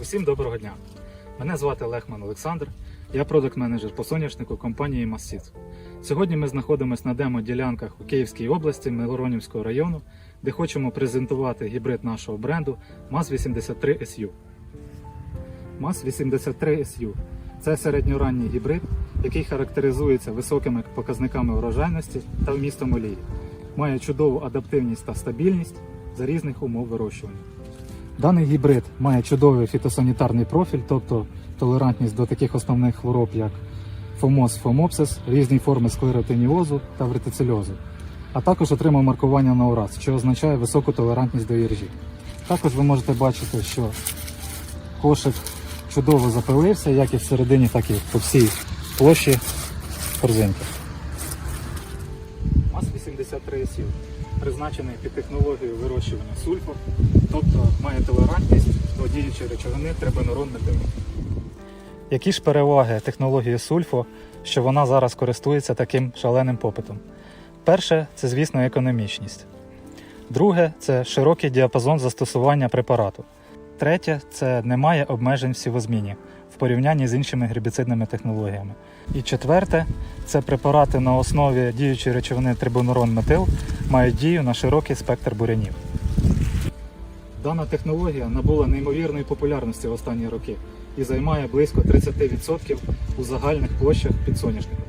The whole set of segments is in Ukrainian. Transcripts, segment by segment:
Усім доброго дня! Мене звати Лехман Олександр, я продакт-менеджер по соняшнику компанії Массіт. Сьогодні ми знаходимося на демо-ділянках у Київській області Мироронівського району, де хочемо презентувати гібрид нашого бренду MAS-83 SU. MAS-83 SU це середньоранній гібрид, який характеризується високими показниками урожайності та вмістом олії. Має чудову адаптивність та стабільність за різних умов вирощування. Даний гібрид має чудовий фітосанітарний профіль, тобто толерантність до таких основних хвороб, як фомоз, фомопсис, різні форми склеротиніозу та вертицельозу, а також отримав маркування на УРАС, що означає високу толерантність до іржі. Також ви можете бачити, що кошик чудово запилився, як і всередині, так і по всій площі корзинки. МАЗ-83 сіл призначений під технологією вирощування сульфу, тобто має толерантність до діючої речовини трибенурон метилу. Які ж переваги технології сульфу, що вона зараз користується таким шаленим попитом? Перше, це, звісно, економічність. Друге це широкий діапазон застосування препарату. Третє це немає обмежень в сівозміні в порівнянні з іншими гербіцидними технологіями. І четверте це препарати на основі діючої речовини трибонурон метил мають дію на широкий спектр бурянів. Дана технологія набула неймовірної популярності в останні роки і займає близько 30% у загальних площах під соняшником.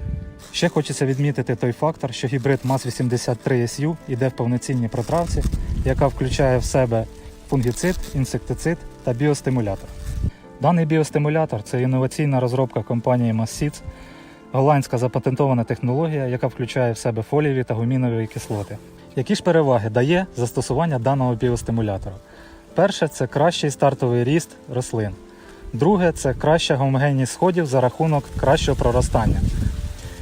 Ще хочеться відмітити той фактор, що гібрид МАЗ-83SU йде в повноцінній протравці, яка включає в себе фунгіцид, інсектицид та біостимулятор. Даний біостимулятор це інноваційна розробка компанії Massits, голландська запатентована технологія, яка включає в себе фолієві та гумінові кислоти. Які ж переваги дає застосування даного біостимулятора? Перше це кращий стартовий ріст рослин. Друге це краща гомогенність сходів за рахунок кращого проростання.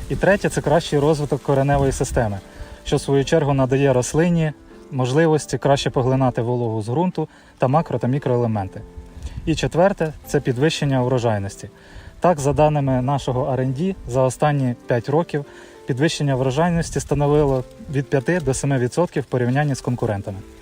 І третє це кращий розвиток кореневої системи, що в свою чергу надає рослині можливості краще поглинати вологу з ґрунту та макро та мікроелементи. І четверте це підвищення урожайності. Так, за даними нашого R&D, за останні 5 років підвищення врожайності становило від 5 до 7% в порівнянні з конкурентами.